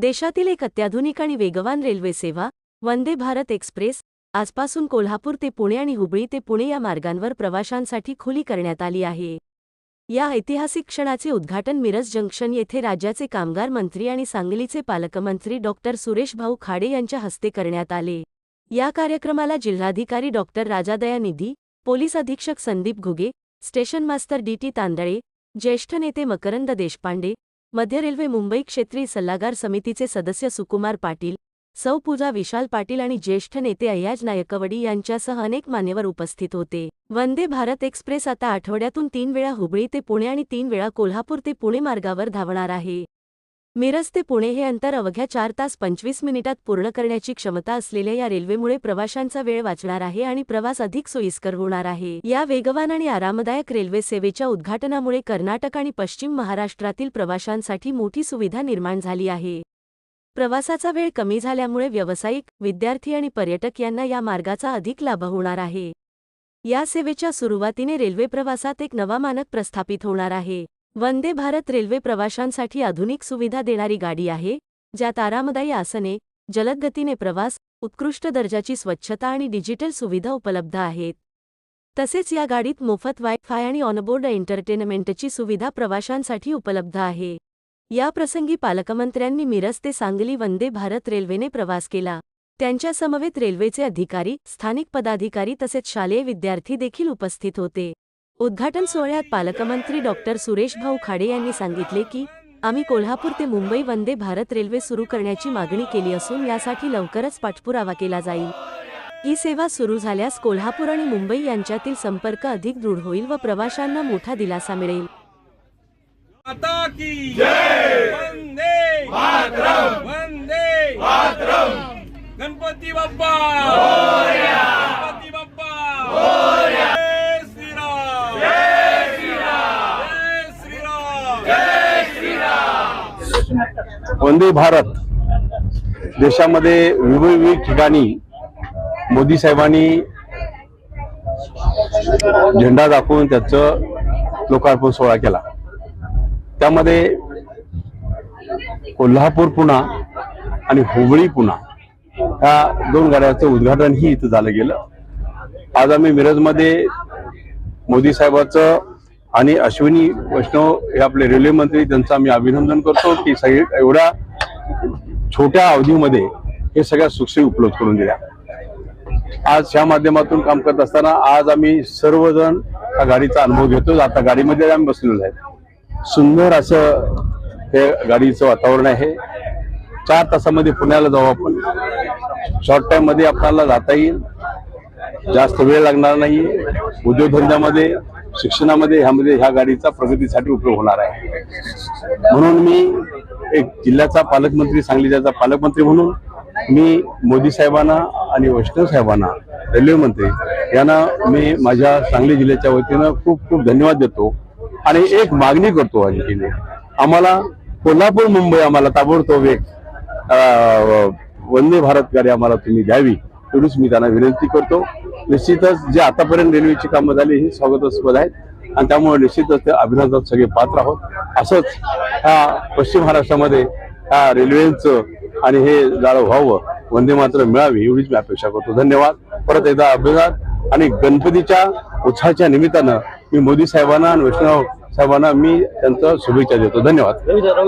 देशातील एक अत्याधुनिक आणि वेगवान रेल्वे सेवा वंदे भारत एक्सप्रेस आजपासून कोल्हापूर ते पुणे आणि हुबळी ते पुणे या मार्गांवर प्रवाशांसाठी खुली करण्यात आली आहे. या ऐतिहासिक क्षणाचे उद्घाटन मिरज जंक्शन येथे राज्याचे कामगार मंत्री आणि सांगलीचे पालकमंत्री डॉक्टर सुरेश भाऊ खाडे यांच्या हस्ते करण्यात आले. या कार्यक्रमाला जिल्हाधिकारी डॉक्टर राजादया निधी पोलीस अधीक्षक Sandeep Ghuge station master D T Tandale ज्येष्ठ नेते मकरंद देशपांडे मध्य रेल्वे मुंबई क्षेत्रीय सल्लागार समितीचे सदस्य सुकुमार पाटील सौ पूजा विशाल पाटील आणि ज्येष्ठ नेते अय्याज नायकवडी यांच्यासह अनेक मान्यवर उपस्थित होते. वंदे भारत एक्सप्रेस आता आठवड्यातून तीन वेळा हुबळी ते पुणे आणि तीन वेळा कोल्हापूर ते पुणे मार्गावर धावणार आहे. मिरज ते पुणे हे अंतर अवघ्या चार तास पंचवीस मिनिटात पूर्ण करण्याची क्षमता असलेल्या या रेल्वेमुळे प्रवाशांचा वेळ वाचणार आहे आणि प्रवास अधिक सोयीस्कर होणार आहे. या वेगवान आणि आरामदायक रेल्वे सेवेच्या उद्घाटनामुळे कर्नाटक आणि पश्चिम महाराष्ट्रातील प्रवाशांसाठी मोठी सुविधा निर्माण झाली आहे. प्रवासाचा वेळ कमी झाल्यामुळे व्यावसायिक विद्यार्थी आणि पर्यटक यांना या मार्गाचा अधिक लाभ होणार आहे. या सेवेच्या सुरुवातीने रेल्वे प्रवासात एक नवा मानक प्रस्थापित होणार आहे. वंदे भारत रेल्वे प्रवाशांसाठी आधुनिक सुविधा देणारी गाडी आहे ज्यात आरामदायी आसने जलदगतीने प्रवास उत्कृष्ट दर्जाची स्वच्छता आणि डिजिटल सुविधा उपलब्ध आहेत. तसेच या गाडीत मोफत वायफाय आणि ऑनबोर्ड एंटरटेनमेंटची सुविधा प्रवाशांसाठी उपलब्ध आहे. या प्रसंगी पालकमंत्र्यांनी मिरज ते सांगली वंदे भारत रेल्वेने प्रवास केला. त्यांच्या समवेत रेल्वेचे अधिकारी स्थानिक पदाधिकारी तसेच शालेय विद्यार्थी देखील उपस्थित होते. उद्घाटन सोहळ्यात पालकमंत्री डॉक्टर सुरेश भाऊ खाडे यांनी सांगितले की आम्ही कोल्हापूर ते मुंबई वंदे भारत रेल्वे सुरू करण्याची मागणी केली असून यासाठी लवकरच पाठपुरावा केला जाईल. ही सेवा सुरू झाल्यास कोल्हापूर आणि मुंबई यांच्यातील संपर्क अधिक दृढ होईल व प्रवाशांना मोठा दिलासा मिळेल. माता की जय वंदे मातरम वंदे मातरम गणपती बाप्पा गणपती बाप्पा जय श्रीराम जय श्रीराम जय श्रीराम वंदे भारत. देशामध्ये विविध ठिकाणी मोदी साहेबांनी झेंडा दाखवून त्याचं लोकार्पण सोहळा केला. त्यामध्ये कोल्हापूर पुणा आणि हुबळी पुणा ह्या दोन गाड्याचं उद्घाटनही इथं झालं गेलं. आज आम्ही मिरजमध्ये मोदी साहेबाचं आणि अश्विनी वैष्णव हे आपले रेल्वे मंत्री त्यांचं आम्ही अभिनंदन करतो की सगळे एवढ्या छोट्या अवधीमध्ये हे सगळ्या सुखसोयी उपलब्ध करून दिल्या. आज ह्या माध्यमातून काम करत असताना आज आम्ही सर्वजण त्या गाडीचा अनुभव घेतो आता गाडीमध्ये आम्ही बसलेलो आहे. सुंदर असं हे गाडीचं वातावरण आहे. चार तासामध्ये पुण्याला जाऊ आपण. शॉर्ट टाइममध्ये आपल्याला जाता येईल. जास्त वेळ लागणार नाही. उद्योगधंद्यामध्ये शिक्षणामध्ये ह्यामध्ये ह्या गाडीचा प्रगतीसाठी उपयोग होणार आहे. म्हणून मी एक जिल्ह्याचा पालकमंत्री सांगली जिल्ह्याचा पालकमंत्री म्हणून मी मोदी साहेबांना आणि वैष्णव साहेबांना रेल्वे मंत्री यांना मी माझ्या सांगली जिल्ह्याच्या वतीनं खूप खूप धन्यवाद देतो. आणि एक मागणी करतो आणखीने आम्हाला कोल्हापूर मुंबई आम्हाला ताबडतोब एक वंदे भारत गाडी आम्हाला तुम्ही द्यावी एवढीच मी त्यांना विनंती करतो. निश्चितच जे आतापर्यंत रेल्वेची कामं झाली ही स्वागतास्पद आहेत. आणि त्यामुळे निश्चितच ते अभिनंदनात सगळे पात्र आहोत. असंच ह्या पश्चिम महाराष्ट्रामध्ये ह्या रेल्वेचं आणि हे जाळं व्हावं वंदे मात्र मिळावी एवढीच मी अपेक्षा करतो. धन्यवाद. परत एकदा अभिवाद आणि गणपतीच्या उत्साहाच्या निमित्तानं मी मोदी साहेबांना आणि वैष्णव साहेबांना मी त्यांचं शुभेच्छा देतो. धन्यवाद.